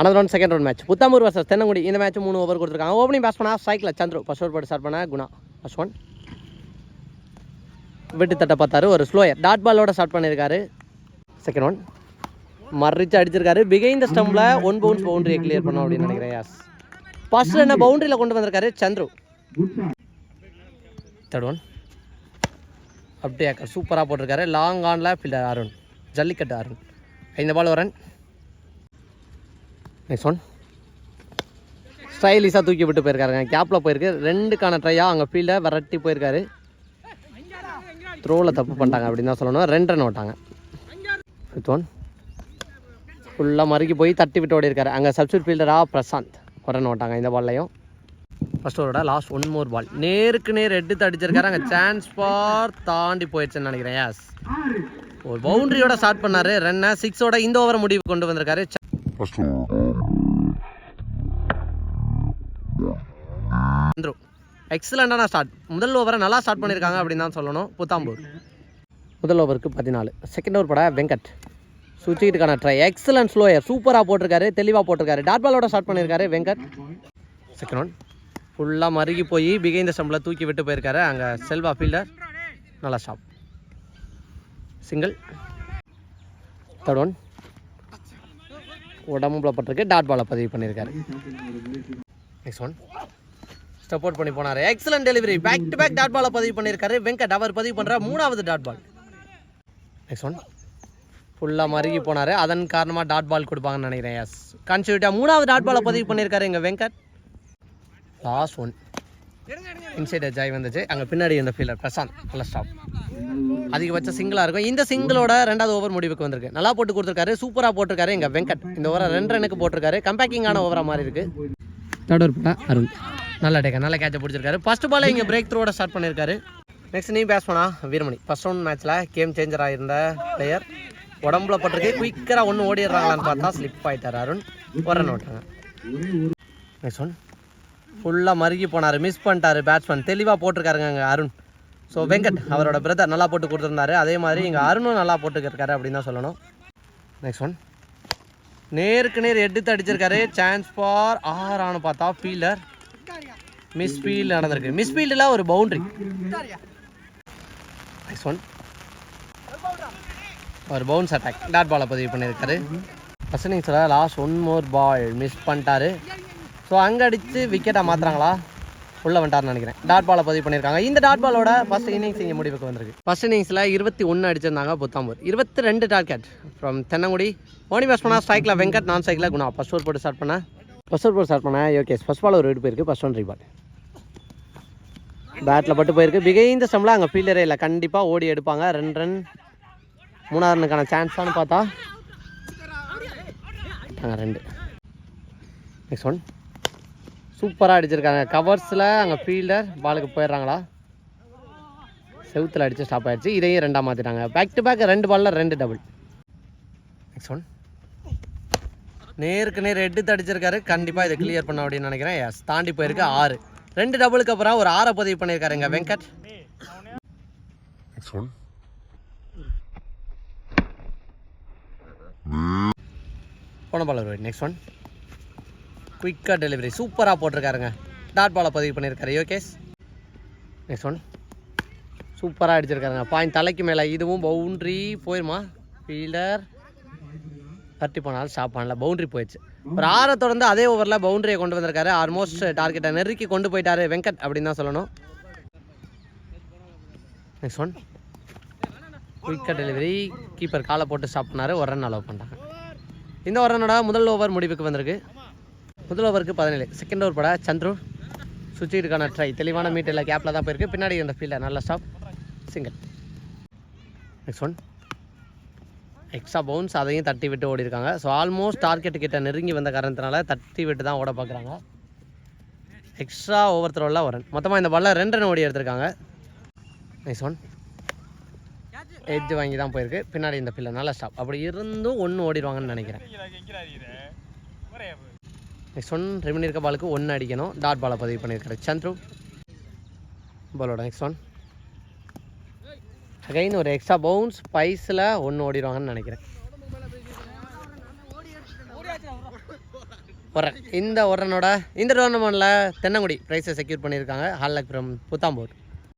Another round second round match Puthamur versus Thennangudi இந்த match மூணு over கொடுத்துருக்காங்க. Opening face பண்ணால் சைக்கிள் சந்துரு ஃபர்ஸ்ட் ஓவர் போட்டு ஸ்டார்ட் பண்ண குணா. ஃபர்ஸ்ட் ஒன் விட்டு தட்ட பார்த்தாரு. ஒரு ஸ்லோயர் டாட் பாலோட ஸ்டார்ட் பண்ணியிருக்காரு. செகண்ட் ஒன் மறிச்சு அடிச்சிருக்காரு. பிகைந்த ஸ்டம்பில் ஒன் பவுன்ஸ் பவுண்டரியை கிளியர் பண்ணோம் அப்படின்னு நினைக்கிறேன் யாஸ் ஃபர்ஸ்ட் என்ன பவுண்டரியில் கொண்டு வந்திருக்காரு? சந்துரு தேர்ட் ஒன் அப்படியே சூப்பராக போட்டிருக்காரு. லாங் ஆனில் ஃபீல்டர் அருண் ஜல்லிக்கட்டு அருண் ஐந்து பால் வரன் நெக்ஸ்ட் ஒன் ஸ்டைலிஷாக தூக்கி விட்டு போயிருக்காருங்க. கேப்பில் போயிருக்கு. ரெண்டுக்கான ட்ரையாக அங்கே ஃபீல்டை விரட்டி போயிருக்காரு. த்ரோவில் தப்பு பண்ணிட்டாங்க அப்படின்னு தான் சொல்லணும். ரெண்டு ரன் ஓட்டாங்க. ஃபிஃப்த் ஒன் ஃபுல்லாக மறுக்கி போய் தட்டி விட்டு ஓடி இருக்காரு அங்கே சப்ஸ்டியூட் ஃபீல்டராக பிரசாந்த். ஒரு ரன் ஓட்டாங்க இந்த பால்லையும் ஃபஸ்ட் ஓவரோட லாஸ்ட் ஒன் மோர் பால் நேருக்கு நேர் எடுத்து அடிச்சிருக்காரு. அங்கே சான்ஸ் ஃபார் தாண்டி போயிடுச்சுன்னு நினைக்கிறேன். யாஸ் ஒரு பவுண்டரியோட ஸ்டார்ட் பண்ணார். ரன்னை சிக்ஸோட இந்த ஓவரை முடிவு கொண்டு வந்திருக்காரு. எக்ஸலண்டான ஸ்டார்ட் முதல் ஓவரை நல்லா ஸ்டார்ட் பண்ணியிருக்காங்க அப்படின்னு தான் சொல்லணும். புத்தாம்பூர். முதல் ஓவருக்கு பதினாலு. செகண்ட் ஓவர் பட வெங்கட். சுவிட்சுக்கிட்டுக்கான ட்ரை எக்ஸலன்ட் ஸ்லோயர் சூப்பராக போட்டிருக்காரு. தெளிவாக போட்டிருக்காரு. டாட் பாலோட ஸ்டார்ட் பண்ணியிருக்காரு வெங்கட். செகண்ட் ஒன் ஃபுல்லாக மருகி போய் பிகைந்த ஸ்டம்பில் தூக்கி விட்டு போயிருக்காரு. அங்கே செல்வா ஃபீல்டர் நல்லா ஸ்டாப் சிங்கிள் தேர்ட் ஒன் உடம்பு பட்டிருக்கு டாட் பாலை பதிவு பண்ணியிருக்காரு. நெக்ஸ்ட் ஒன் சப்போர்ட் பண்ணி போனார். Excellent delivery back to back dot பாலை பதிவு பண்ணியிருக்காரு. வெங்கட் அவர் பதிவு பண்ணுற மூணாவது டாட் பால் நெக்ஸ்ட் ஒன் ஃபுல்லாக மருகி போனார். அதன் காரணமாக டாட் பால் கொடுப்பாங்கன்னு நினைக்கிறேன். எஸ் கன்சியூட்டாக மூணாவது டாட் பாலை பதிவு பண்ணியிருக்காரு எங்கள் Venkat. Last one inside joy வந்துச்சு அங்கே பின்னாடி இந்த ஃபீல்டர் பிரசாந்த் நல்ல ஸ்டாப் அதிகபட்ச சிங்கிளாக இருக்கும். இந்த சிங்கிளோட ரெண்டாவது ஓவர் முடிவுக்கு வந்திருக்கு. நல்லா போட்டு கொடுத்துருக்காரு சூப்பராக போட்டிருக்காரு எங்கள் வெங்கட். இந்த ஓவரை ரெண்டு ரனுக்கு போட்டிருக்காரு. கம்பேக்கிங்கான ஓவராக மாதிரி இருக்கு. தேர்ட் ஓவர் போட்டா அருண். நல்ல டேக்கா நல்ல கேட்சை பிடிச்சிருக்காரு. ஃபர்ஸ்ட் பால் இங்கே பிரேக் த்ரோட ஸ்டார்ட் பண்ணியிருக்காரு நெக்ஸ்ட் நீ பேஸ் பண்ணா வீரமணி. ஃபர்ஸ்ட் ரவுண்ட் மேட்ச்சில் கேம் சேஞ்சர் ஆகிருந்த பிளேயர் உடம்புல பட்டிருக்கு. குயிக்கராக ஒன்று ஓடிடுறாங்களான்னு பார்த்தா ஸ்லிப் ஆயிட்டார் அருண். ஒரு ரன் ஓட்டுறாங்க. நெக்ஸ்ட் ஒன் ஃபுல்லாக மறுகி போனார் மிஸ் பண்ணிட்டாரு பேட்ஸ்மேன் தெளிவாக போட்டிருக்காருங்க அங்கே அருண். ஸோ வெங்கட் அவரோட பிரதர் நல்லா போட்டு கொடுத்துருந்தாரு. அதே மாதிரி இங்கே அருணும் நல்லா போட்டுக்கிருக்காரு அப்படின்னு தான் சொல்லணும். நெக்ஸ்ட் ஒன் நேருக்கு நேர் எடுத்து அடிச்சிருக்காரு. சான்ஸ் ஃபார் ஆறான்னு பார்த்தா ஃபீல்டர் மிஸ் ஃபீல்டு நடந்திருக்கு. மிஸ் ஃபீல்டில் ஒரு பவுண்ட்ரி நெக்ஸ்ட் ஒன் ஒரு பவுன்ஸ் அட்டாக் டாட் பாலை பதிவு பண்ணியிருக்காரு. ஃபஸ்ட் இன்னிங்ஸில் last one more ball miss பண்ணிட்டாரு. ஸோ அங்கே அடித்து விக்கெட்டாக மாற்றுறாங்களா உள்ளே வந்துட்டார்னு நினைக்கிறேன். டாட் பாலை பதிவு பண்ணியிருக்காங்க இந்த டாட் பாலோட ஃபஸ்ட் இன்னிங்ஸ் இங்கே முடிவுக்கு வந்திருக்கு. ஃபஸ்ட் இன்னிங்ஸில் இருபத்தி ஒன்று அடிச்சிருந்தாங்க புத்தாம்பூர். இருபத்தி ரெண்டு டார்கெட் ஃப்ரம் தென்னங்குடி. ஓனி பேஸ் பண்ணால் ஸ்ட்ரைக்கில் வெங்கட் நான் ஸ்ட்ரைக்கில் குணா. ஃபஸ்ட் ஓவர் போட்டு ஸ்டார்ட் பண்ணேன் ஃபஸ்ட் ஓவர் போட்டு ஸ்டார்ட் பண்ணேன் ஓகே ஃபஸ்ட் பால் ஒரு வீடு போயிருக்கு ஃபஸ்ட் ஒன் ரீபால் பேட்டில் பட்டு போயிருக்கு. பிகைந்த சம்பளம் அங்கே ஃபீல்டரே இல்லை. கண்டிப்பாக ஓடி எடுப்பாங்க. ரெண்டு ரன் மூணாவது ரனுக்கான சான்ஸானு பார்த்தா. ரெண்டு. நெக்ஸ்ட் ஒன் சூப்பராக அடிச்சிருக்காங்க. கவர்ஸில் அங்கே ஃபீல்டர் பாலுக்கு போயிடுறாங்களா? செவுத்தில் அடித்து ஸ்டாப் ஆயிடுச்சு. இதையும் ரெண்டாக மாற்றிட்டாங்க பேக் டு பேக் ரெண்டு பாலில் ரெண்டு டபுள் நெக்ஸ்ட் ஒன் நேருக்கு நேர் எடுத்து அடிச்சிருக்காரு. கண்டிப்பாக இதை கிளியர் பண்ண அப்படின்னு நினைக்கிறேன். எஸ் தாண்டி போயிருக்கு ஆறு. ரெண்டு டபுளுக்கு அப்புறம் ஒரு ஆறை பதிவு பண்ணியிருக்காரு எங்கள் வெங்கட். Next one. போன பால் ஒரு நெக்ஸ்ட் ஒன் குயிக்காக டெலிவரி சூப்பராக போட்டிருக்காருங்க. டாட் பாலை பதிவு பண்ணியிருக்காரு. யோகேஷ் நெக்ஸ்ட் ஒன் சூப்பராக அடிச்சிருக்காருங்க. பாயிண்ட் தலைக்கு மேலே. இதுவும் பவுண்ட்ரி போயிருமா? ஃபீல்டர் தட்டி போனாலும் ஸ்டாப் பண்ணல. பவுண்ட்ரி போயிடுச்சு. ஒரு ஆறை தொடர்ந்து அதே ஓவரில் பவுண்டரியை கொண்டு வந்திருக்காரு. ஆல்மோஸ்ட் டார்கெட்டை நெருக்கி கொண்டு போயிட்டாரு வெங்கட் அப்படின்னு தான் சொல்லணும். நெக்ஸ்ட் ஒன் குயிக்காக டெலிவரி கீப்பர் காலை போட்டு ஸ்டாப் பண்ணார். ஒரு ரன் அலோவ் பண்ணிட்டாங்க. இந்த ஒரு ரன்னோட முதல் ஓவர் முடிவுக்கு வந்திருக்கு. முதல் ஓவருக்கு பதினேழு. செகண்ட் ஓவர் பட சந்துரு. சுவிட்சுக்கான ட்ரை தெளிவான மீட்டரில் கேப்பில் தான் போயிருக்கு. பின்னாடி இந்த ஃபீல்டர் நல்ல stop single next one extra bounce அதையும் தட்டி விட்டு ஓடிருக்காங்க ஸோ ஆல்மோஸ்ட் டார்கெட் கிட்ட நெருங்கி வந்த காரணத்தினால தட்டி விட்டு தான் ஓட பார்க்குறாங்க. எக்ஸ்ட்ரா ஓவர் த்ரோவில் ஒரு ரன் மொத்தமாக இந்த பாலில் ரெண்டு ரன் ஓடி எடுத்திருக்காங்க. நெக்ஸ்ட் ஒன் எட்ஜ் வாங்கி தான் போயிருக்கு. பின்னாடி இந்த பிள்ளை நல்ல ஸ்டாப் அப்படி இருந்தும் ஒன்று ஓடிடுவாங்கன்னு நினைக்கிறேன். நெக்ஸ்ட் ஒன் ரெமினி இருக்க பாலுக்கு ஒன்று அடிக்கணும். டாட் பாலை பதிவு பண்ணியிருக்காரு. சந்த்ரு. பாலோட நெக்ஸ்ட் ஒன் அகைன் ஒரு எக்ஸ்ட்ரா பவுன்ஸ் பைஸில் ஒன்று ஓடிடுவாங்கன்னு நினைக்கிறேன். ஒரு இந்த ஒரனோட இந்த டோர்னமெண்ட்டில் தென்னங்குடி ப்ரைஸை செக்யூர் பண்ணியிருக்காங்க. Hard luck from Puthambur.